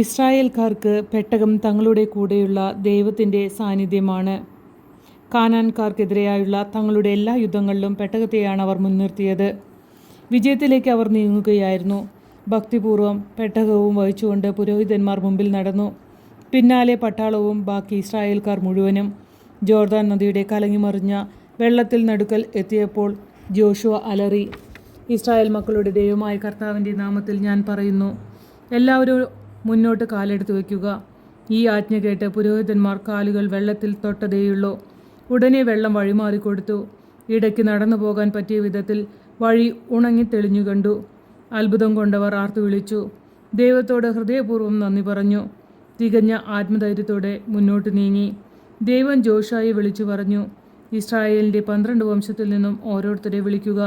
ഇസ്രായേൽക്കാർക്ക് പെട്ടകം തങ്ങളുടെ കൂടെയുള്ള ദൈവത്തിന്റെ സാന്നിധ്യമാണ്. കാനാൻകാർക്കെതിരെയായുള്ള തങ്ങളുടെ എല്ലാ യുദ്ധങ്ങളിലും പെട്ടകത്തെയാണ് അവർ മുൻനിർത്തിയത്. വിജയത്തിലേക്ക് അവർ നീങ്ങുകയായിരുന്നു. ഭക്തിപൂർവം പെട്ടകവും വഹിച്ചുകൊണ്ട് പുരോഹിതന്മാർ മുമ്പിൽ നടന്നു. പിന്നാലെ പട്ടാളവും ബാക്കി ഇസ്രായേൽക്കാർ മുഴുവനും ജോർദാൻ നദിയുടെ കലങ്ങിമറിഞ്ഞ വെള്ളത്തിൽ നടുക്കൽ എത്തിയപ്പോൾ ജോഷുവ അലറി ഇസ്രായേൽ മക്കളുടെ ദൈവമായ കർത്താവിന്റെ നാമത്തിൽ ഞാൻ പറയുന്നു എല്ലാവരും മുന്നോട്ട് കാലെടുത്ത് വയ്ക്കുക. ഈ ആജ്ഞ കേട്ട് പുരോഹിതന്മാർ കാലുകൾ വെള്ളത്തിൽ തൊട്ടതേയുള്ളൂ. ഉടനെ വെള്ളം വഴിമാറിക്കൊടുത്തു. ഇടയ്ക്ക് നടന്നു പോകാൻ പറ്റിയ വിധത്തിൽ വഴി ഉണങ്ങി തെളിഞ്ഞു കണ്ടു. അത്ഭുതം കൊണ്ടവർ ആർത്തു വിളിച്ചു. ദൈവത്തോട് ഹൃദയപൂർവം നന്ദി പറഞ്ഞു. തികഞ്ഞ ആത്മധൈര്യത്തോടെ മുന്നോട്ട് നീങ്ങി. ദൈവം ജോഷായി വിളിച്ചു പറഞ്ഞു. ഇസ്രായേലിന്റെ പന്ത്രണ്ട് വംശത്തിൽ നിന്നും ഓരോരുത്തരെ വിളിക്കുക.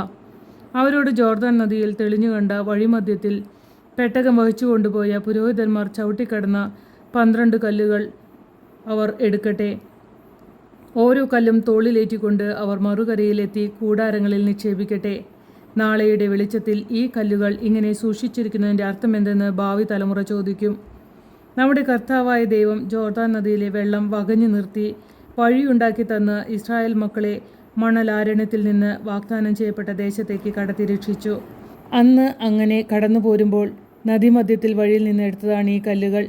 അവരോട് ജോർദാൻ നദിയിൽ തെളിഞ്ഞു കണ്ട വഴിമധ്യത്തിൽ പെട്ടകം വഹിച്ചു കൊണ്ടുപോയ പുരോഹിതന്മാർ ചവിട്ടിക്കടന്ന പന്ത്രണ്ട് കല്ലുകൾ അവർ എടുക്കട്ടെ. ഓരോ കല്ലും തോളിലേറ്റിക്കൊണ്ട് അവർ മറുകരയിലെത്തി കൂടാരങ്ങളിൽ നിക്ഷേപിക്കട്ടെ. നാളെയുടെ വെളിച്ചത്തിൽ ഈ കല്ലുകൾ ഇങ്ങനെ സൂക്ഷിച്ചിരിക്കുന്നതിന്റെ അർത്ഥമെന്തെന്ന് ഭാവി തലമുറ ചോദിക്കും. നമ്മുടെ കർത്താവായ ദൈവം ജോർദാൻ നദിയിലെ വെള്ളം വകഞ്ഞു നിർത്തി വഴിയുണ്ടാക്കി തന്ന് ഇസ്രായേൽ മക്കളെ മണലാരണ്യത്തിൽ നിന്ന് വാഗ്ദാനം ചെയ്യപ്പെട്ട ദേശത്തേക്ക് കടത്തി രക്ഷിച്ചു. അന്ന് അങ്ങനെ കടന്നു പോരുമ്പോൾ നദീമധ്യത്തിൽ വഴിയിൽ നിന്ന് എടുത്തതാണ് ഈ കല്ലുകൾ.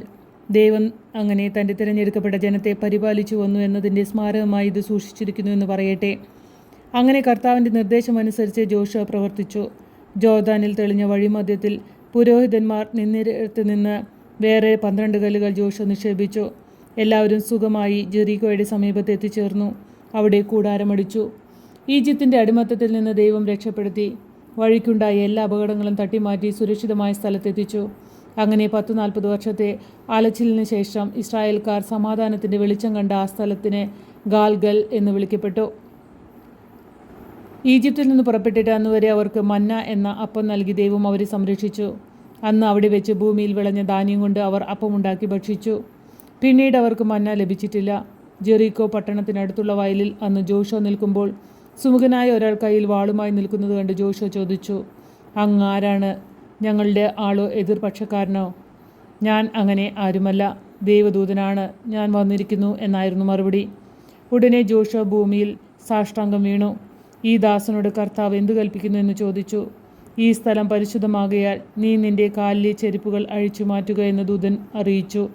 ദൈവം അങ്ങനെ തന്റെ തിരഞ്ഞെടുക്കപ്പെട്ട ജനത്തെ പരിപാലിച്ചു വന്നു എന്നതിന്റെ സ്മാരകമായി ഇത് സൂക്ഷിച്ചിരിക്കുന്നു എന്ന് പറയട്ടെ. അങ്ങനെ കർത്താവിന്റെ നിർദ്ദേശമനുസരിച്ച് ജോഷ പ്രവർത്തിച്ചു. ജോർദാനിൽ തെളിഞ്ഞ വഴിമധ്യത്തിൽ പുരോഹിതന്മാർ നിന്നിരത്ത് നിന്ന് വേറെ പന്ത്രണ്ട് കല്ലുകൾ ജോഷ നിക്ഷേപിച്ചു. എല്ലാവരും സുഖമായി ജെറീകോയുടെ സമീപത്ത് എത്തിച്ചേർന്നു. അവിടെ കൂടാരമടിച്ചു. ഈജിപ്തിന്റെ അടിമത്തത്തിൽ നിന്ന് ദൈവം രക്ഷപ്പെടുത്തി. വഴിക്കുണ്ടായ എല്ലാ അപകടങ്ങളും തട്ടിമാറ്റി സുരക്ഷിതമായ സ്ഥലത്തെത്തിച്ചു. അങ്ങനെ പത്തു നാൽപ്പത് വർഷത്തെ അലച്ചിലിന് ശേഷം ഇസ്രായേൽക്കാർ സമാധാനത്തിന്റെ വെളിച്ചം കണ്ട ആ സ്ഥലത്തിന് ഗാൽഗൽ എന്ന് വിളിക്കപ്പെട്ടു. ഈജിപ്തിൽ നിന്ന് പുറപ്പെട്ടിട്ട് അന്നുവരെ അവർക്ക് മന്ന എന്ന അപ്പം നൽകി ദൈവം അവരെ സംരക്ഷിച്ചു. അന്ന് അവിടെ വെച്ച് ഭൂമിയിൽ വിളഞ്ഞ ധാന്യം കൊണ്ട് അവർ അപ്പമുണ്ടാക്കി ഭക്ഷിച്ചു. പിന്നീട് അവർക്ക് മന്ന ലഭിച്ചിട്ടില്ല. ജെറീക്കോ പട്ടണത്തിനടുത്തുള്ള വയലിൽ അന്ന് ജോഷോ നിൽക്കുമ്പോൾ സുമുഖനായ ഒരാൾ കയ്യിൽ വാളുമായി നിൽക്കുന്നത് കണ്ട് ജോഷോ ചോദിച്ചു അങ്ങ് ആരാണ്? ഞങ്ങളുടെ ആളോ എതിർപക്ഷക്കാരനോ? ഞാൻ അങ്ങനെ ആരുമല്ല. ദൈവദൂതനാണ്. ഞാൻ വന്നിരിക്കുന്നു എന്നായിരുന്നു മറുപടി. ഉടനെ ജോഷോ ഭൂമിയിൽ സാഷ്ടാംഗം വീണു. ഈ ദാസനോട് കർത്താവ് എന്തു കൽപ്പിക്കുന്നു എന്ന് ചോദിച്ചു. ഈ സ്ഥലം പരിശുദ്ധമാകയാൽ നീ നിന്റെ കാലിലെ ചെരുപ്പുകൾ അഴിച്ചു മാറ്റുക എന്ന് ദൂതൻ അറിയിച്ചു.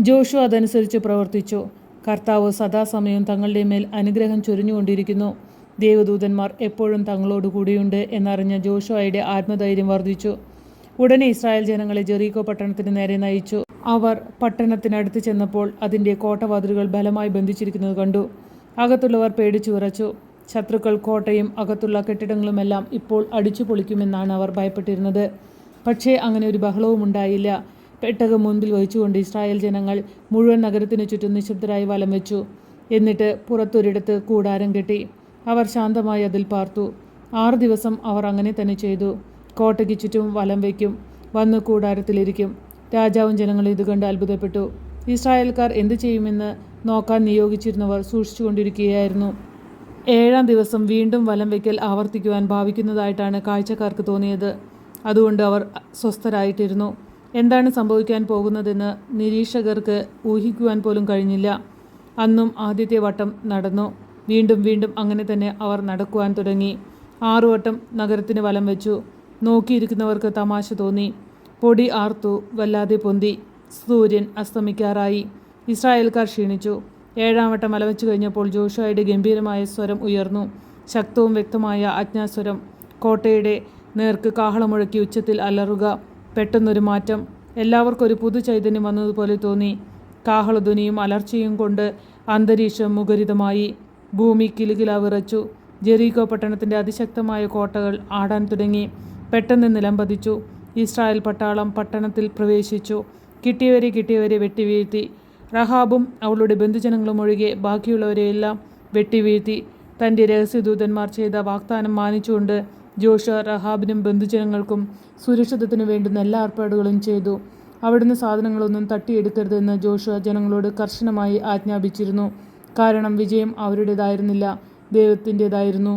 ജോഷു അതനുസരിച്ച് പ്രവർത്തിച്ചു. കർത്താവ് സദാസമയം തങ്ങളുടെ മേൽ അനുഗ്രഹം ചൊരിഞ്ഞുകൊണ്ടിരിക്കുന്നു. ദേവദൂതന്മാർ എപ്പോഴും തങ്ങളോട് കൂടിയുണ്ട് എന്നറിഞ്ഞ ജോഷുവയുടെ ആത്മധൈര്യം വർദ്ധിച്ചു. ഉടനെ ഇസ്രായേൽ ജനങ്ങളെ ജെറീകോ പട്ടണത്തിന് നേരെ നയിച്ചു. അവർ പട്ടണത്തിനടുത്ത് ചെന്നപ്പോൾ അതിന്റെ കോട്ടവാതിലുകൾ ബലമായി ബന്ധിച്ചിരിക്കുന്നത് കണ്ടു. അകത്തുള്ളവർ പേടിച്ചു വിറച്ചു. ശത്രുക്കൾ കോട്ടയും അകത്തുള്ള കെട്ടിടങ്ങളുമെല്ലാം ഇപ്പോൾ അടിച്ചു പൊളിക്കുമെന്നാണ് അവർ ഭയപ്പെട്ടിരുന്നത്. പക്ഷേ അങ്ങനെ ഒരു ബഹളവും ഉണ്ടായില്ല. പെട്ടകം മുൻപിൽ വഹിച്ചുകൊണ്ട് ഇസ്രായേൽ ജനങ്ങൾ മുഴുവൻ നഗരത്തിനു ചുറ്റും നിശബ്ദരായി വലം വെച്ചു. എന്നിട്ട് പുറത്തൊരിടത്ത് കൂടാരം കെട്ടി. അവർ ശാന്തമായി അതിൽ പാർത്തു. ആറു ദിവസം അവർ അങ്ങനെ തന്നെ ചെയ്തു. കോട്ടയ്ക്ക് ചുറ്റും വലം വയ്ക്കും വന്ന് കൂടാരത്തിലിരിക്കും. രാജാവും ജനങ്ങളും ഇത് കണ്ട് അത്ഭുതപ്പെട്ടു. ഇസ്രായേൽക്കാർ എന്തു ചെയ്യുമെന്ന് നോക്കാൻ നിയോഗിച്ചിരുന്നവർ സൂക്ഷിച്ചുകൊണ്ടിരിക്കുകയായിരുന്നു. ഏഴാം ദിവസം വീണ്ടും വലം വയ്ക്കൽ ആവർത്തിക്കുവാൻ ഭാവിക്കുന്നതായിട്ടാണ് കാഴ്ചക്കാർക്ക് തോന്നിയത്. അതുകൊണ്ട് അവർ സ്വസ്ഥരായിട്ടിരുന്നു. എന്താണ് സംഭവിക്കാൻ പോകുന്നതെന്ന് നിരീക്ഷകർക്ക് ഊഹിക്കുവാൻ പോലും കഴിഞ്ഞില്ല. അന്നും ആദ്യത്തെ വട്ടം നടന്നു. വീണ്ടും വീണ്ടും അങ്ങനെ തന്നെ അവർ നടക്കുവാൻ തുടങ്ങി. ആറുവട്ടം നഗരത്തിന് വലം വെച്ചു. നോക്കിയിരിക്കുന്നവർക്ക് തമാശ തോന്നി. പൊടി ആർത്തു വല്ലാതെ പൊന്തി. സൂര്യൻ അസ്തമിക്കാറായി. ഇസ്രായേൽക്കാർ ക്ഷീണിച്ചു. ഏഴാം വട്ടം വലവെച്ചു കഴിഞ്ഞപ്പോൾ ജോഷുവയുടെ ഗംഭീരമായ സ്വരം ഉയർന്നു. ശക്തവും വ്യക്തമായ അജ്ഞാസ്വരം കോട്ടയുടെ നേർക്ക് കാഹളമുഴക്കി ഉച്ചത്തിൽ അലറുക. പെട്ടെന്നൊരു മാറ്റം. എല്ലാവർക്കും ഒരു പുതു ചൈതന്യം വന്നതുപോലെ തോന്നി. കാഹളധ്വനിയും അലർച്ചയും കൊണ്ട് അന്തരീക്ഷം മുഖരിതമായി. ഭൂമി കിലുകില വിറച്ചു. ജെറീകോ പട്ടണത്തിന്റെ അതിശക്തമായ കോട്ടകൾ ആടാൻ തുടങ്ങി. പെട്ടെന്ന് നിലം പതിച്ചു. ഇസ്രായേൽ പട്ടാളം പട്ടണത്തിൽ പ്രവേശിച്ചു. കിട്ടിയവരെ കിട്ടിയവരെ വെട്ടിവീഴ്ത്തി. റഹാബും അവളുടെ ബന്ധുജനങ്ങളും ഒഴികെ ബാക്കിയുള്ളവരെയെല്ലാം വെട്ടിവീഴ്ത്തി. തന്റെ രഹസ്യദൂതന്മാർ ചെയ്ത വാഗ്ദാനം മാനിച്ചുകൊണ്ട് ജോഷ റഹാബിനും ബന്ധുജനങ്ങൾക്കും സുരക്ഷിതത്തിനു വേണ്ടുന്ന എല്ലാ ഏർപ്പാടുകളും ചെയ്തു. അവിടുന്ന് സാധനങ്ങളൊന്നും തട്ടിയെടുക്കരുതെന്ന് ജോഷ ജനങ്ങളോട് കർശനമായി ആജ്ഞാപിച്ചിരുന്നു. കാരണം വിജയം അവരുടേതായിരുന്നില്ല. ദൈവത്തിന്റെതായിരുന്നു.